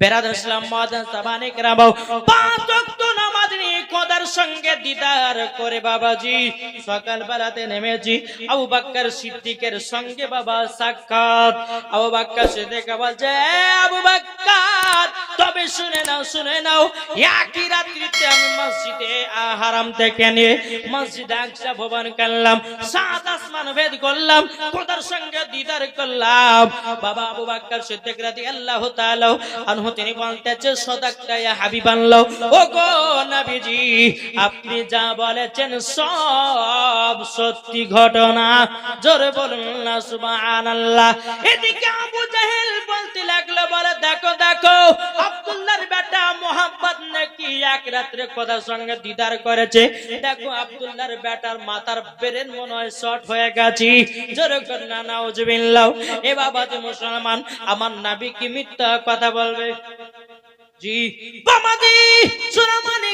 বেরাদ ইসলাম মাদান সাবানে কেরামাও পাঁচ ওয়াক্ত খোদার সঙ্গে দিদার করে বাবাজি। সকাল বেলাতে নেমেছি আবু বাক্কার সিদ্দিকের সঙ্গে বাবা সাক্ষাৎ। আবু বাক্কার সিদ্দিক বলছে আবু বাক্কার, তবে শুনে নাও শুনে নাও, একই রাত্রিতে আমি মসজিদে থেকে নিয়ে মসজিদ আকসা ভবন করলাম, সাত আসমান ভেদ করলাম সঙ্গে দিদার করলাম। বাবা আবু বাক্কার সিদ্দিক রাদিয়াল্লাহু তাআলা আনহু, তিনি বলতেছে সদাক্তা ইয়া হাবিবাল্লাহ ও গো নবীজি আপনি যা বলেছেন সব সত্যি ঘটনা। জোরে বলুন না, সুবহানাল্লাহ। এদিকে আবু জাহেল বলতে লাগল, বলে, দেখো দেখো, আব্দুল্লাহর বেটা মোহাম্মদ নাকি এক রাত্রে খোদার সঙ্গে দিদার করেছে। দেখো, আব্দুল্লাহর বেটার মাথার ব্রেন মনে হয় শর্ট হয়ে গেছে। জোরে না, নাউজুবিল্লাহ। এ বাবা মুসলমান, আমার নাবি কি মিথ্যা কথা বলবে? জি। বামাদি সুরামানি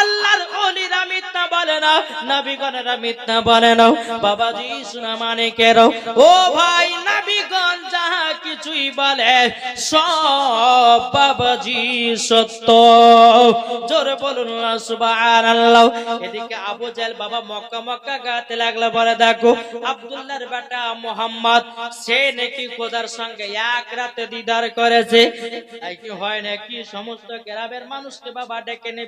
আল্লাহর ওলিরা মিথ্যা বলে না, নবীগণেরা মিথ্যা বলে না। বাবাজি সুনামানি ও ভাই, নবীগণ যাহা কিছুই বলে, সব বাবাজি সত্য। জোরে বলুন এদিকে আবু জাহেল বাবা মক্কা মক্কা গাতে লাগল, বলে দেখো, আব্দুল্লাহর বেটা মোহাম্মদ, সে নাকি খোদার সঙ্গে এক রাতে দিদার করেছে। হয়? ডেকে নে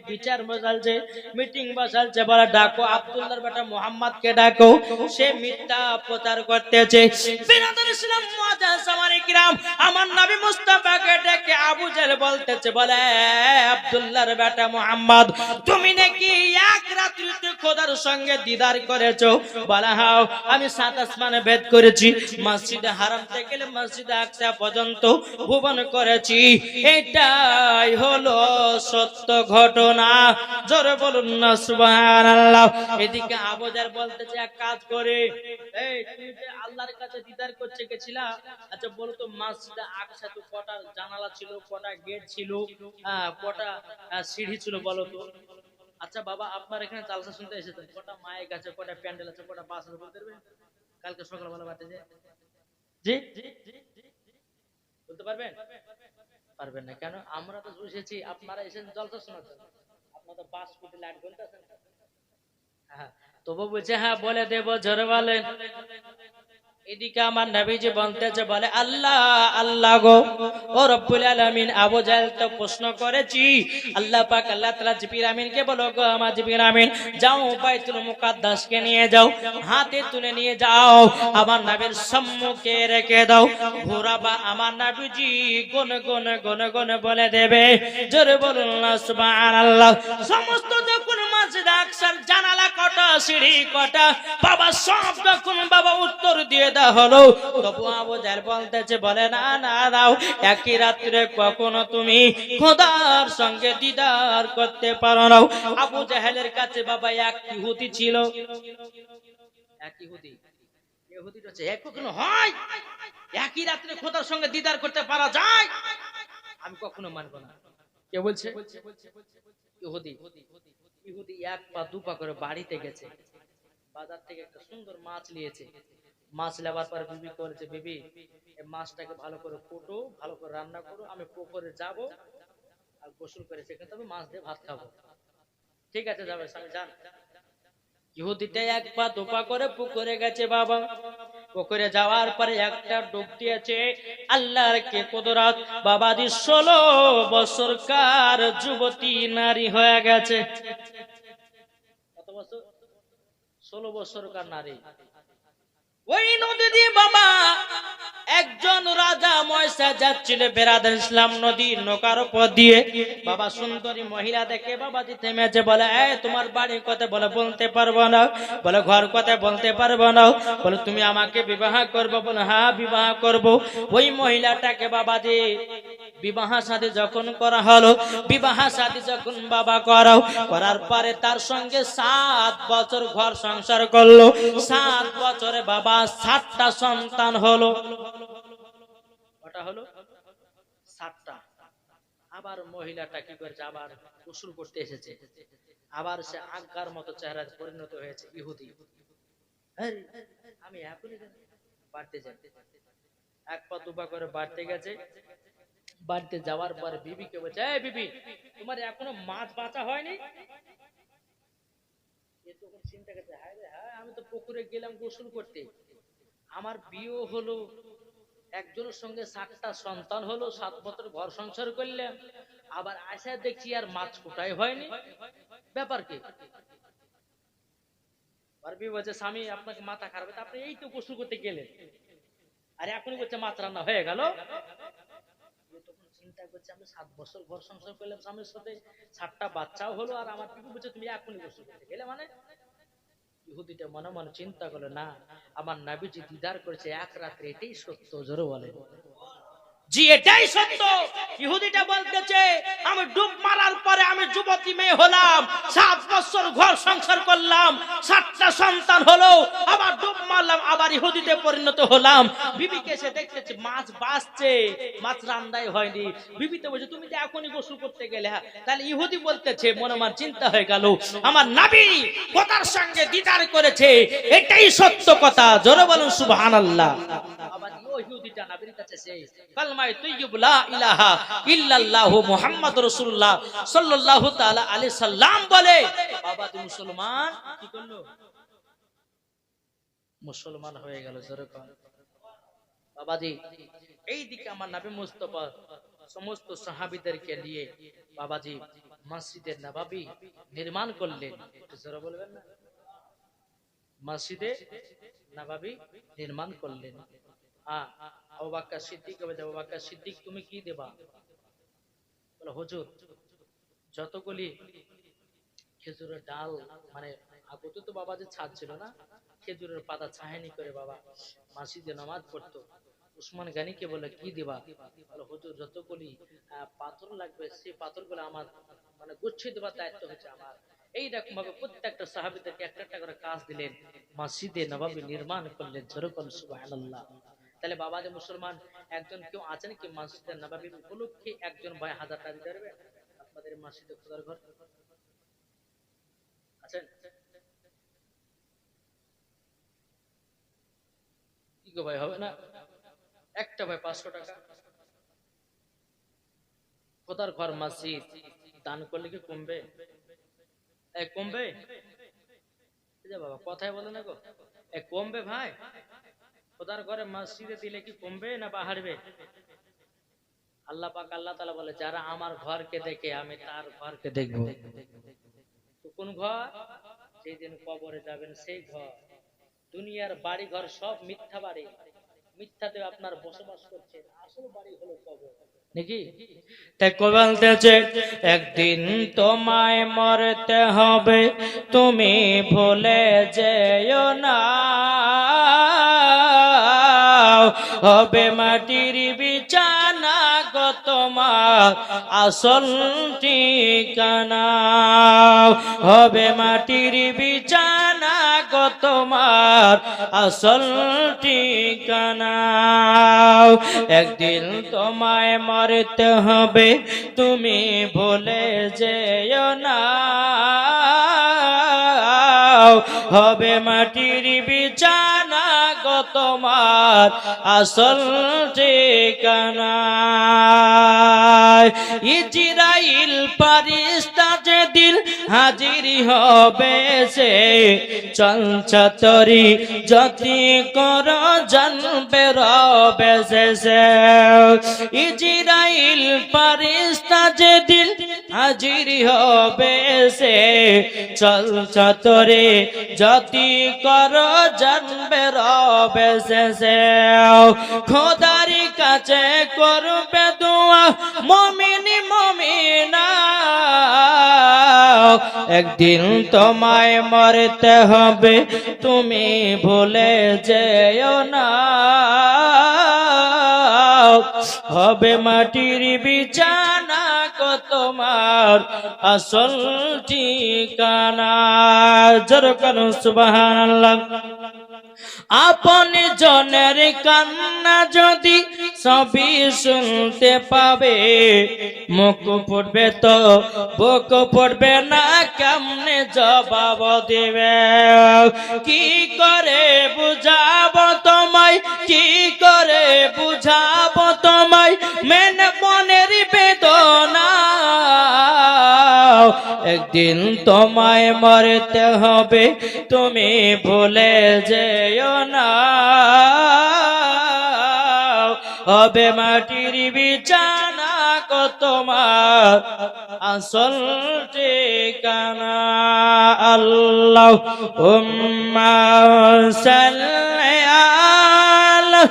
আব্দুল্লাহর বেটা মোহাম্মদ, তুমি নাকি এক রাত্রিতে খোদার সঙ্গে দিদার করেছ? বলা হাও আমি সাত আসমানে ভেদ করেছি। মসজিদে হারাম থেকে মসজিদে আকসা পর্যন্ত ভুবন করেছি। এটাই হলো সত্য ঘটনা। জোরে বলুন না সুবহানাল্লাহ। এদিকে আবুজার বলতেছে এক কাজ করে। এই তুই যে আল্লাহর কাছে দিদার করতে গেছিলা আচ্ছা বলো তো মসজিদে আকসা তো কটা জানালা ছিল কটা গেট ছিল আহ, কটা সিঁড়ি ছিল বলো তো? আচ্ছা বাবা আপনার এখানে জালসা শুনতে এসেছেন কটা মাইক আছে কটা প্যান্ডেল আছে কটা বাস আছে বলতে পারবেন কালকে সকালবেলা বাড়তে যে জি? বলতে পারবেন? পারবেন না। কেন? আমরা তো বুঝেছি, আপনারা এসেছেন জলসা শোনাতে আপনারা তো পাঁচ কোটি লাইট বলতেছেন তবু বলছে হ্যাঁ বলে দেব ঝরে বলেন। এদিকে আমার নবীজি বলতেছে, বলে, আল্লাহ আল্লাহ গো, ও রব্বুল আলামিন, আবু জাহেল তো প্রশ্ন করেছি। আল্লাহ পাক, আল্লাহ তাআলা জিবরিল আমিনকে বলো গো, আমার জিবরিল আমিন, যাও বাইতুল মুকাদ্দাস কে নিয়ে যাও, হাতে তুলে নিয়ে যাও, আমার নবীর সম্মুখে রেখে দাও। ঘোরাবা আমার নবীজি গুন গুন গুন গুন বলে দেবে, জোরে বলুন সুবহানাল্লাহ। সমস্ত যখন একই রাত্রে কখনো খোদার সঙ্গে দিদার করতে পারো না। আবু জাহেলের কাছে বাবা এক ইহুদি ছিল। একই রাত্রে খোদার সঙ্গে দিদার করতে পারা যায়? আমি কখনো মানবো না। কে বলছে? ইহুদি। ইহুদি এক পা দু পা করে বাড়িতে গেছে। বাজার থেকে একটা সুন্দর মাছ নিয়েছে। মাছ নেওয়ার পর বিবি করেছে বিবি মাছটাকে ভালো করে কোটো, ভালো করে রান্না করো, আমি পুকুরে যাব আর গোসল করে সেখানে তবে মাছ দিয়ে ভাত খাব। ঠিক আছে, যাবে স্বামী যান। ইহুদিটা এক পা দোপা করে পুকুরে গেছে বাবা। পুকুরে যাওয়ার পরে একটা ডুব দিয়েছে। আল্লাহর কে বাবা দি ষোলো বছরকার যুবতী, নারী হয়ে গেছে। বছর? ষোলো বছরকার নারী। ওই নদী দিয়ে বাবা একজন রাজা ময়সা যাচ্ছিল বেরাদার ইসলাম নদী নৌকার উপর দিয়ে। বাবা সুন্দরী মহিলা দেখে বাবাজি থেমেছে, বলে এ তোমার বাড়ি কথা বলে বলতে পারব না। বলে, ঘর কথা বলতে পারব না। বলে, তুমি আমাকে বিবাহ করব? বলে হ্যাঁ বিবাহ করব। ওই মহিলাটাকে বাবা বাবাজি বিবাহ সাথে যখন করা হলো, বিবাহ সাথে যখন বাবা করাও করার পরে তার সঙ্গে সাত বছর ঘর সংসার করল। সাত বছরে বাবা সাতটা সন্তান হলো। হলো? সাতটা। আবার মহিলাটা কি করেছে? আবার গোসল করতে এসেছে। আবার সে আজ্ঞার মতো চেহারা পরিণত হয়েছে, ইহুদি। আমি এখনই বাড়তে যাই। এক পা দুপা করে বাড়তে গেছে। বাড়িতে যাওয়ার পরে বিবিকে বলছে, এই বিবি, তোমার এখনও মাছ বাঁচা হয়নি? তখন রে হ্যাঁ আমি তো পুকুরে গেলাম গোসল করতে। আমার বিয়ে হলো, একজনের সঙ্গে সাতটা সন্তান হলো, সাত বছর ঘর সংসার করলাম। আবার আসা দেখছি আর মাছ কোটাই হয়নি? ব্যাপার কি? পারবি বলছে, স্বামী, আপনাকে মাথা খারাপ আপনি এই তো গোসল করতে গেলেন। আর এখনই বলছে, মাছ রান্না হয়ে গেল। চিন্তা করছি, আমি সাত বছর ঘর সংসার করলাম স্বামীর সাথে, সাতটা বাচ্চাও হলো আর আমার পিকু বলছে, তুমি এখনই গোসল করতে গেলে মানে? ইহুদিটা মনে মনে চিন্তা করল, না, আমার নাবিজি দিদার করেছে, এক রাত্রে এটাই সত্য, জোরে বলে। জি, এটাই সত্য। ইহুদিটা বলতেছে, আমি ডুব মারার পরে আমি যুবতী মেয়ে হলাম, সাত বছর ঘর সংসার করলাম, সাতটা সন্তান হলো, আবার ডুব মারলাম, আবার ইহুদিতে পরিণত হলাম। বিবিকে এসে দেখতেছে, মাছ বাঁচছে, মাছ রান্দাই হয়নি। বিবিতে বলছে, তুমি তো এখনই গোসল করতে গেলে হ্যাঁ? তাহলে ইহুদি বলতেছে, মনে আমার চিন্তা হয়ে গেল, আমার নাবি কথার সঙ্গে দিদার করেছে। এটাই সত্য কথা, জোরে বলুন, সুবহানাল্লাহ। আবার মুসলমান? হয়ে গেল বাবাজি এই দিকে আমার নবী মুস্তাফা, সমস্ত সাহাবীদেরকে নিয়ে বাবাজি মসজিদে নবাবী নির্মাণ করলেন। বলবেন না? মসজিদে নবাবী নির্মাণ করলেন। হ্যাঁ আবু বাক্কা সিদ্দিক হবে সিদ্দিক, তুমি কি দেবা? বলে, হুজুর, যতগুলি খেজুরের ডাল মানে আগতে তো বাবা যে না, খেজুরের পাতা করে বাবা মাসিদে নামাজ উসমান গানিকে বলে, কি দিবা? বলে, হুজুর, যতগুলি পাথর লাগবে, সেই পাথরগুলো আমার মানে গুছিয়ে দেবার দায়িত্ব হচ্ছে আমার। এইরকম ভাবে প্রত্যেকটা সাহাবিদেরকে একটা একটা করে কাজ দিলেন। মসজিদে নবাবী নির্মাণ করলেন, যেরকম, সুবহানাল্লাহ। তাহলে বাবা যে মুসলমান, একজন কেউ আছেন কি মসজিদে নবাবী উপলক্ষে একজন ভাই হাজার টাকা দিতে পারবে? আপনাদের মসজিদে খোদার ঘর। আছেন? কি গো ভাই, হবে না? একটা ভাই পাঁচশো টাকা। খোদার ঘর মসজিদ, দান করলে কি কমবে? কমবে? বাবা, কথাই বলে না গো। কমবে ভাই। খোদার ঘরে মসজিদে দিলে কি কমবে না বাহারবে আল্লাহ পাক আল্লাহ তালা বলে, যারা আমার ঘরকে দেখে, আমি তার ঘরকে দেখব। কোন ঘর? যেদিন কবরে যাবেন, সেই ঘর। দুনিয়ার বাড়ি ঘর সব মিথ্যা বাড়ি। মিথ্যাতে আপনার বসবাস করছেন। আসল বাড়ি হলো কবর। নাকি? তাই বলতেছে একদিন তোমায় মরতে হবে তুমি ভুলে যেও না। হবে মাটির বিছানা গো তোমার আসল ঠিকানা। হবে মাটির বিছানা গো তোমার আসল ঠিকানা। একদিন তোমায় মরতে হবে, তুমি ভুলে যেও না। হবে মাটির গো তোমার আসল ঠিকানা। ইজরাইল পারিস্তা যেদিন হাজির হবে, সে চঞ্চতরি যতি কর জন্মে রবে সে ইজরাইল পারিস্তা যেদিন হাজির হবে সে। চল চতরে যতি কর জন্মে রবে সে খোদারি কাছে করবে দোয়া, মমিনি মমিনা। একদিন তোমায় মরতে হবে, তুমি ভুলে যেও না। হবে মাটির গো তোমার আসল ঠিকানা। জোর করুন সুবহানাল্লাহ। আপন জনের কান্না যদি সবই শুনতে পাবে, মুখ পড়বে তো, বুক পড়বে না, কেমনে জবাব দেবে? কি করে বুঝাবো তোমায়? কি করে বুঝাবো তোমায়? মেন মনের বেদনা একদিন তোমায় মরতে হবে, তুমি ভুলে যেও না। হবে মাটির বিছানা তোমার আসল ঠিকানা। আল্লাহ উম্মা সাল্লি আলা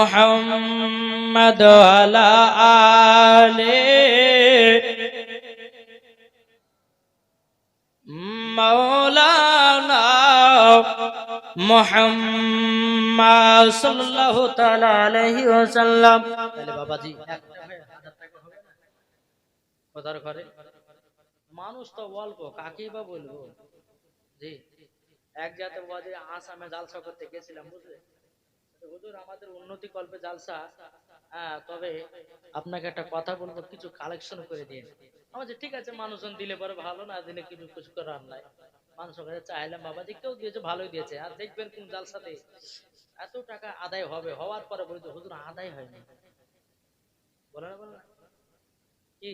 মুহাম্মদ আলা তাহলে বাবাজি কোথার ঘরে? মানুষ তো কাকেই বা বলব? জি, এক জাতে বাজে আসামে জালসা করতে গেছিলাম, বুঝলে? হুজুর, আমাদের উন্নতি কল্পে জালসা হ্যাঁ তবে আপনাকে একটা কথা বলব, কিছু কালেকশন করে ঠিক আছে, মানুষজন দিলে পরে ভালো না, দিলে কিছু কিছু নাই। মানুষের কাছে চাইলাম বাবা দিয়েছে, ভালোই দিয়েছে। আর দেখবেন কোন জালসাতে এত টাকা আদায় হবে। হওয়ার পরে বলি হুজুর, আদায় হয়নি। বলে কি?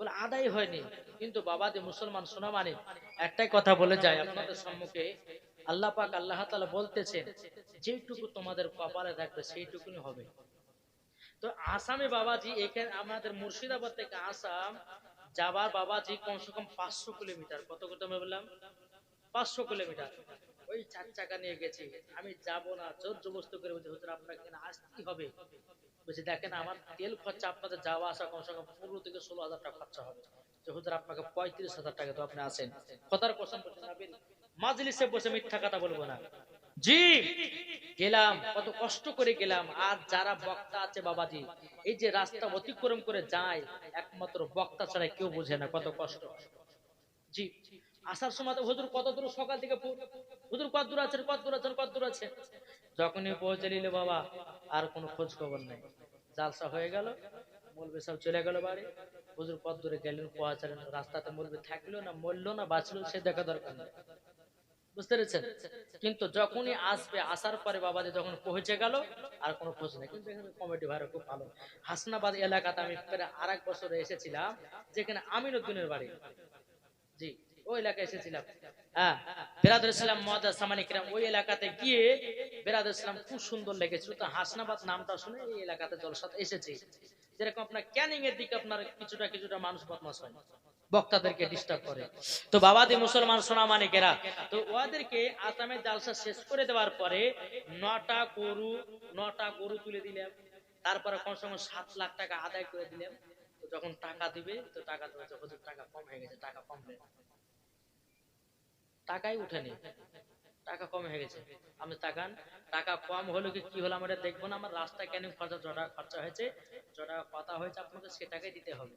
বলে, আদায় হয়নি। কিন্তু বাবা যে মুসলমান শোনা মানে একটাই কথা বলে যায়, আপনাদের সম্মুখে আল্লাহ পাক আল্লাহ তাআলা বলতেছেন যেটুকু তোমাদের কপালে থাকবে সেইটুকুনি হবে। তো আসামে বাবাজি এখানে আমাদের মুর্শিদাবাদ থেকে আসাম যাবার বাবাজি কমসে কম পাঁচশো কিলোমিটার। কত কত আমি বললাম? পাঁচশো কিলোমিটার। ওই চার চাকা নিয়ে গেছি। আমি যাব না জোর জবস্ত করে বলছি, হুজুর, আপনাকে এখানে আসতেই হবে। বলছি, দেখেন, আমার তেল খরচা, আপনাদের যাওয়া আসা কমসে কম পনেরো থেকে ষোলো হাজার টাকা খরচা হবে। যে হুজুর, আপনাকে পঁয়ত্রিশ হাজার টাকা তো আপনি আসেন কথার কোশ্চেন করছেন মাজলিসে বসে মিথ্যা কথা বলব না। জি, গেলাম, কত কষ্ট করে গেলাম। আর যারা বক্তা আছে বাবাজি, এই যে রাস্তা অতিক্রম করে যায়, একমাত্র বক্তা ছাড়া কেউ বোঝে না কত কষ্ট। জি, আসার সময় তো হুজুর কত দূর, সকাল থেকে হুজুর কত দূর আছেন, কত দূর আছেন, কত দূর আছেন? যখনই পৌঁছে নিলে বাবা, আর কোনো খোঁজ খবর নাই। জালসা হয়ে গেল, মলবে সব চলে গেল বাড়ি। হুজুর কত দূরে গেলেন পৌঁছালেন রাস্তাতে মলবে থাকল না, মরলো না, বাঁচলো, সে দেখা দরকার নেই। বুঝতে পেরেছেন? কিন্তু যখনই আসবে, আসার পরে বাবাজি যখন পৌঁছে গেল, আর কোনো খোঁজ নেই। কিন্তু এখানে কমিটি ভাইরা খুব ভালো। হাসনাবাদ এলাকাতে আমি প্রায় আর এক বছর এসেছিলাম, যেখানে আমিনুদ্দিনের বাড়ি। জি, ওই এলাকায় এসেছিলাম। হ্যাঁ বেরাদুল ইসলাম মহাদা সামানিকরাম ওই এলাকাতে গিয়ে বেরাদুল ইসলাম খুব সুন্দর লেগেছিল। তো হাসনাবাদ নামটা শুনে এই এলাকাতে জলসাত এসেছে। যেরকম আপনার ক্যানিং এর দিকে আপনার কিছুটা কিছুটা মানুষ বদমাস হয়। বক্তাদেরকে ডিস্টার্ব করে। তো বাবাদি মুসলমান সোনা মানিকেরা তো ওদেরকে আসামের জালসা শেষ করে দেওয়ার পরে নটা গরু নটা গরু তুলে দিলাম তারপরে কোন সময় সাত লাখ টাকা আদায় করে দিলাম যখন টাকা দিবে, তো টাকা দেবে হুজুর টাকা কম হয়ে গেছে, টাকা কম টাকাই উঠেনি। টাকা কম হয়ে গেছে। আমি তাকান, টাকা কম হলো কি কি হলো আমরা দেখব না। আমার রাস্তা কেন খরচা জটা খরচা হয়েছে? জটা কথা হয়েছে আপনাকে সে টাকাই দিতে হবে।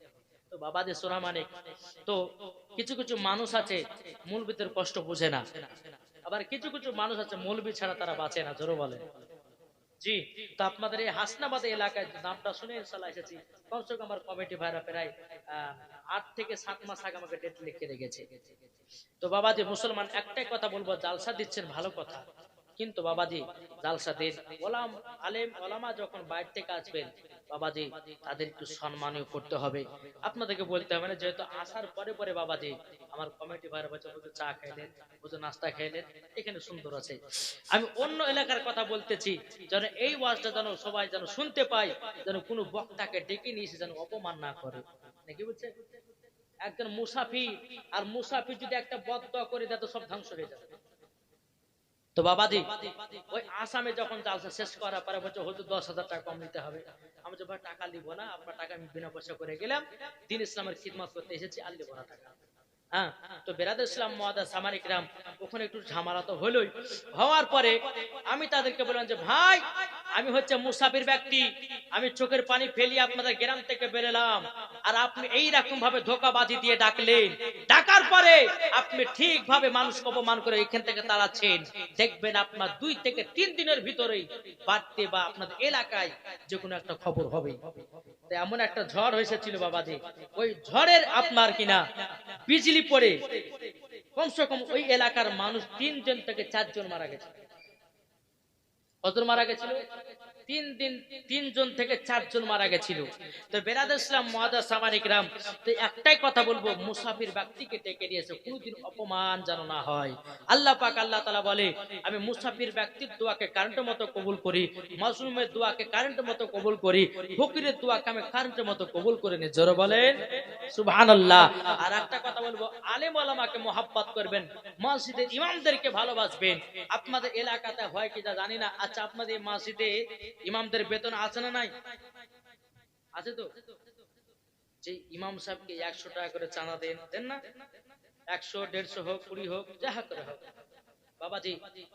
তো বাবা যে সোনা মানিক তো কিছু কিছু মানুষ আছে মূলবিদের কষ্ট বুঝে না। আবার কিছু কিছু মানুষ আছে মৌলবি ছাড়া তারা বাঁচে না, জোরো বলে জি, তো আপনাদের এই হাসনাবাদ এলাকায় নামটা শুনে এসেছি। কম আট থেকে সাত মাস আগে আমাকে ডেট লিখে তো বাবাজি মুসলমান একটাই কথা বলব, জালসা দিচ্ছেন, ভালো কথা। কিন্তু বাবাজি জালসা দিন। ওলাম আলেম, ওলামা যখন বাইরে থেকে আসবেন, বাবাজি তাদের একটু সম্মানীয় করতে হবে। আপনাদেরকে বলতে হবে না, যেহেতু আসার পরে পরে বাবাজি আমার কমিটি ভাইরা বলছে বুঝে চা খাইলেন বুঝে নাস্তা খাইলেন এখানে সুন্দর আছে। আমি অন্য এলাকার কথা বলতেছি, যেন এই ওয়াজটা যেন সবাই যেন শুনতে পায়, যেন কোনো বক্তাকে ডেকে নিয়ে এসে যেন অপমান না করে। নাকি বুঝছে একজন মুসাফি আর মুসাফি যদি একটা বদ্ধ করে দেয়, তো সব ধ্বংস হয়ে যাবে। তো বাবাজি, ওই আসামে যখন জালসা শেষ করার পরে বলছে হয়তো দশ হাজার টাকা কম নিতে হবে। আমি যে ভাই, টাকা নিবো না, আপনার টাকা আমি বিনা পয়সা করে গেলাম। দিন ইসলামের খিদমত করতে এসেছি, আর নিবো না টাকা। হ্যাঁ তো বেরাদ ইসলাম মহাদা সামারিক ওখানে একটু ঝামেলা তো হলোই। হওয়ার পরে আমি তাদেরকে বললাম যে, ভাই আমি হচ্ছে মুসাফির ব্যক্তি। আমি চোখের পানি ফেলি আপনাদের গ্রাম থেকে বেরোলাম। আর আপনি এই রকম ভাবে ধোকাবাজি দিয়ে ডাকলেন। ডাকার পরে আপনি ঠিক ভাবে মানুষকে অপমান করে এখান থেকে তাড়াচ্ছেন। দেখবেন আপনার দুই থেকে তিন দিনের ভিতরেই বাড়তে বা আপনাদের এলাকায় যে কোনো একটা খবর হবে। এমন একটা ঝড় হয়েছিল বাবাজি। ওই ঝড়ের আপনার কিনা বিজলি পড়ে। কমসে কম ওই এলাকার মানুষ তিনজন থেকে চারজন মারা গেছে। কতজন মারা গেছিল। তিন দিন, তিনজন থেকে চারজন মারা গেছিল। তো বেরাদ ইসলাম তো একটাই কথা বলব, মুসাফির ব্যক্তিকে ডেকে নিয়েছে অপমান যেন না হয়। আল্লাহ পাক, আল্লাহ তালা বলে, আমি মুসাফির ব্যক্তির দোয়াকে কারেন্টের মতো কবুল করি মাসুমের দোয়াকে কারেন্টের মতো কবুল করি, ফকিরের দোয়াকে আমি কারেন্টের মতো কবুল করে নি। জোরে বলেন সুবহান আল্লাহ আর একটা কথা বলব, আলেম আলামাকে মোহাব্বত করবেন মসজিদের ইমামদেরকে ভালোবাসবেন। আপনাদের এলাকাতে হয় কি যা জানি না আচ্ছা আপনাদের মসজিদে ইমামদের বেতন আছে না নাই? আছে তো? যে ইমাম সাহেবকে একশো টাকা করে চাঁদা দেন দেন না? একশো, দেড়শো হোক, কুড়ি হোক যাহা করে হোক। বাবাজি,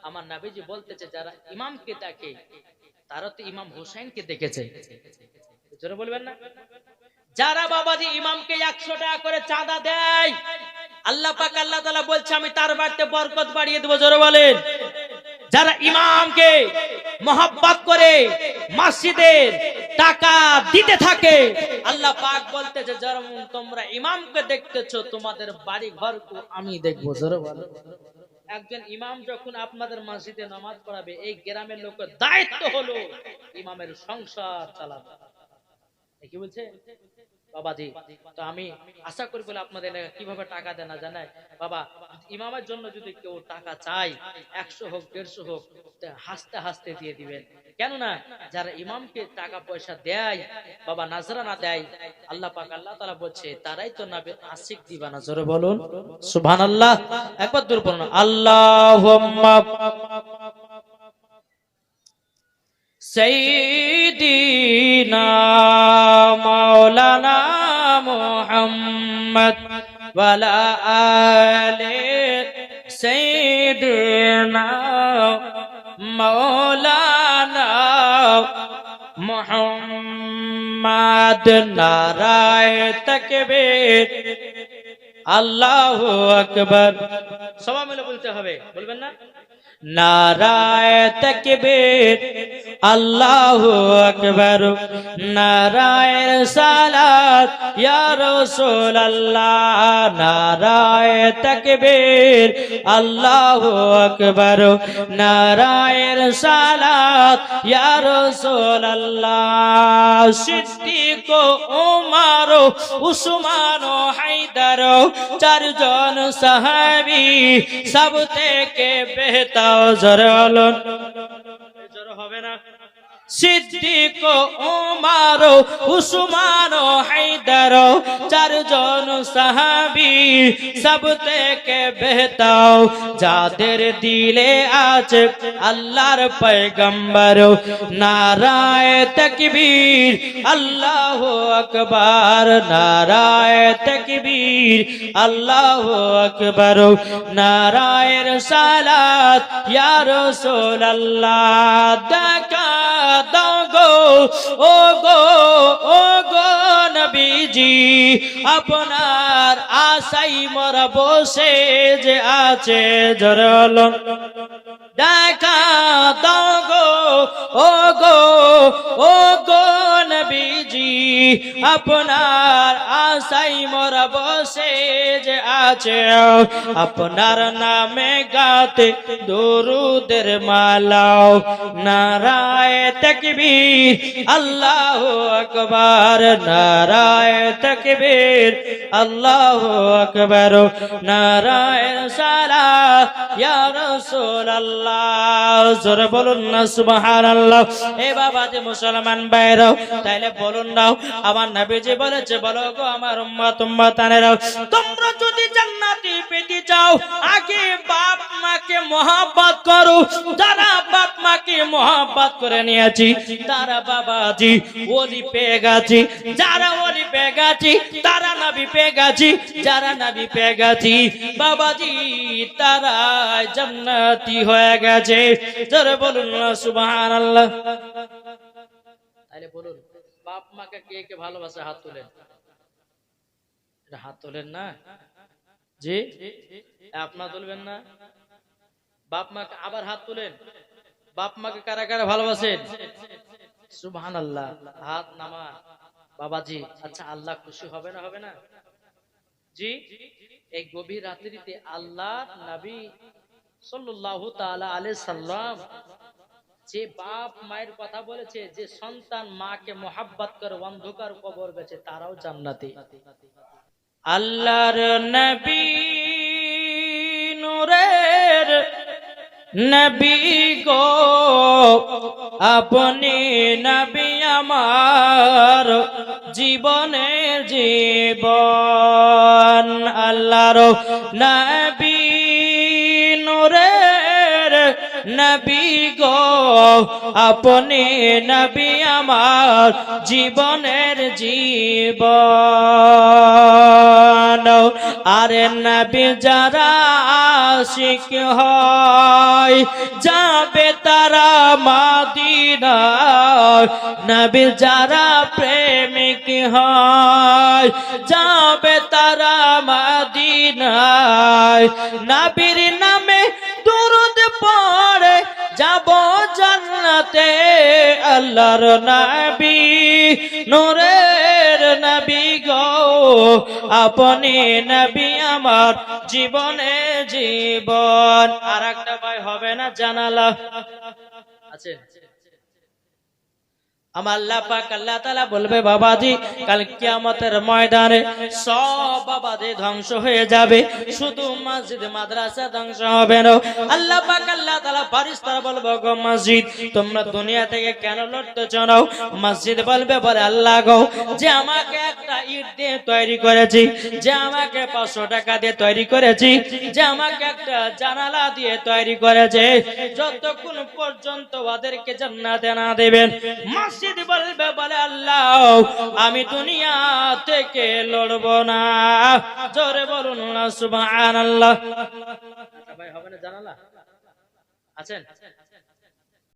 আমার নাবিজি বলতেছে, যারা ইমামকে দেখে তারা তো ইমাম হোসেনকে দেখেছে। জোরে বলবেন না? যারা বাবাজি ইমামকে একশো টাকা করে চাঁদা দেয়, আল্লাহ পাক আল্লাহ তালা বলছে, আমি তার বাড়িতে বরকত বাড়িয়ে দেবো, জোরে বলেন। যারা ইমামকে মহব্বত করে মসজিদের টাকা দিতে থাকে। আল্লাহ পাক বলতেছে যেমন তোমরা ইমামকে দেখতেছো, তোমাদের বাড়ি ঘর আমি দেখব। একজন ইমাম যখন আপনাদের মসজিদে নামাজ পড়াবে, এই গ্রামের লোকের দায়িত্ব হলো ইমামের সংসার চালানো। কি বলছে? বাবাজি তো আমি আশা করি বলে আপনাদের কীভাবে টাকা দেনা জানাই বাবা, ইমামের জন্য যদি কেউ টাকা চাই একশো হোক, দেড়শো হোক হাসতে হাসতে দিয়ে দিবেন। কেননা, যারা ইমামকে টাকা পয়সা দেয়, বাবা নাজরা না দেয়, আল্লাহ পাক, আল্লাহ তারা বলছে, তারাই তো নাবে আশিক দিবা নজরে বলুন। সুভান আল্লাহ একবার দূর বলুন। আল্লাহ সেই দিন মাওলা محمد وعلى آل سيدنا مولانا محمد নারায় তাকবীর আল্লাহু আকবার সবাই মিলে বলতে হবে বলবেন না নারায় তকবীর, আল্লাহু আকবার। নারায় সালাত, ইয়া রাসূলুল্লাহ। নারায় তকবীর, আল্লাহু আকবার। নারায় সালাত, ইয়া রাসূলুল্লাহ। সিদ্দিক ওমর উসমান হায়দার চারজন সাহাবী সব থেকে বেহতার জোরে আলো। জোরে হবে না। সিদ্দিক ওমর উসমান হায়দার চারজন সাহাবী। সব থেকে বেহতাও যাদের দিলে আছে আল্লাহর পয়গম্বর নারায় তকবীর, আল্লাহ আকবার। নারায় তকবীর, আল্লাহ আকবার নারায়ের সালাত, ইয়া রাসূলুল্লাহ, দেখা দাও গো, ও গো ও গো নবীজি, আপনার আশাই মরা বসে যে আছে জরল। দেখা দাও গো, ও গো ও গো নবীজি আপনার আশাই মোর বসে যে আছে। আপনার নামে গাতে দরুদের মালাও নারায় তকবীর, আল্লাহ আকবার। নারায় তকবীর, আল্লাহ আকবার। নারায় সালাত, ইয়া রাসূলুল্লাহ। জোরে বলুন না, সুবহানাল্লাহ। এ বাবা যে মুসলমান বাইরে তাইলে বলুন নাও আমার নবীজি বলেছে, বলো গো আমার উম্মত, উম্মতানেরা, তোমরা যদি জান্নাতি পেতে চাও, আগে বাপ মাকে মহব্বত করো। যারা বাপ মাকে মহব্বত করে নিয়েছি, তারা বাবাজি, ওলি পেয়ে গেছি যারা ওলি পেয়ে গেছি তারা নবী পেয়ে গেছি যারা নবী পেয়ে গেছি বাবাজি তারা জান্নাতি হয়ে গেছে। যারা বলুন সুবহানাল্লাহ। তাহলে বলুন। বাপ মাকে কে কে ভালোবাসে, হাত তুলেন। হাত তোলেন না? জি? আপনার তুলবেন না? বাপ মাকে আবার হাত তুলেন? বাপ মাকে কারা কারা ভালোবাসেন? সুবহান আল্লাহ হাত, নামা, বাবাজি। আচ্ছা আল্লাহ খুশি হবে না হবে না? জি? এই গভীর রাত্রিতে আল্লাহ, নবী সাল্লাল্লাহু তাআলা আলাইহি সাল্লাম যে বাপ মায়ের কথা বলেছে, যে সন্তান মাকে মোহাব্বত করে, অন্ধকার কবর গেছে তারাও জান্নাতি। আল্লাহর নবী নূরের নবী গো, আপনি নবী আমার জীবনের জীবন। আল্লাহর নবী নবী গো, আপনি নবী আমার জীবনের জীবন। আরে নবী যারা আশিক হয়, যাবে তারা মাদিনায়। নবী যারা প্রেমিক হয়, যাবে তারা মাদিনায়। নবীর নামে দুরুদ আল্লাহর নাবি, নূরের নবী গো। আপনি নবী আমার জীবনে জীবন। আর একটা ভাই হবে না জানালা? আছে? আমার আল্লাহ পাক আল্লাহ তাআলা বলবে, বাবাজি, কাল কিয়ামতের ময়দানে সব বাবাজি ধ্বংস হয়ে যাবে। শুধু মসজিদ, মাদ্রাসা ধ্বংস হবে না। আল্লাহ পাক আল্লাহ তাআলা ফারিস্তারা বলবে গো মসজিদ, তোমরা দুনিয়া থেকে কেন লড়তে চাও মসজিদ বলবে, বলে আল্লাহ গো, যে আমাকে একটা ইট দিয়ে তৈরি করেছি, যে আমাকে পাঁচশো টাকা দিয়ে তৈরি করেছি, যে আমাকে একটা জানালা দিয়ে তৈরি করেছে, যতক্ষণ পর্যন্ত ওদেরকে জান্নাতে না দেবেন মসজিদ বলবে বলে আল্লাহ, আমি দুনিয়া থেকে লড়ব না। জোরে বলুন না, সুবহানাল্লাহ। ভাই, হবে না জানালা? আছেন?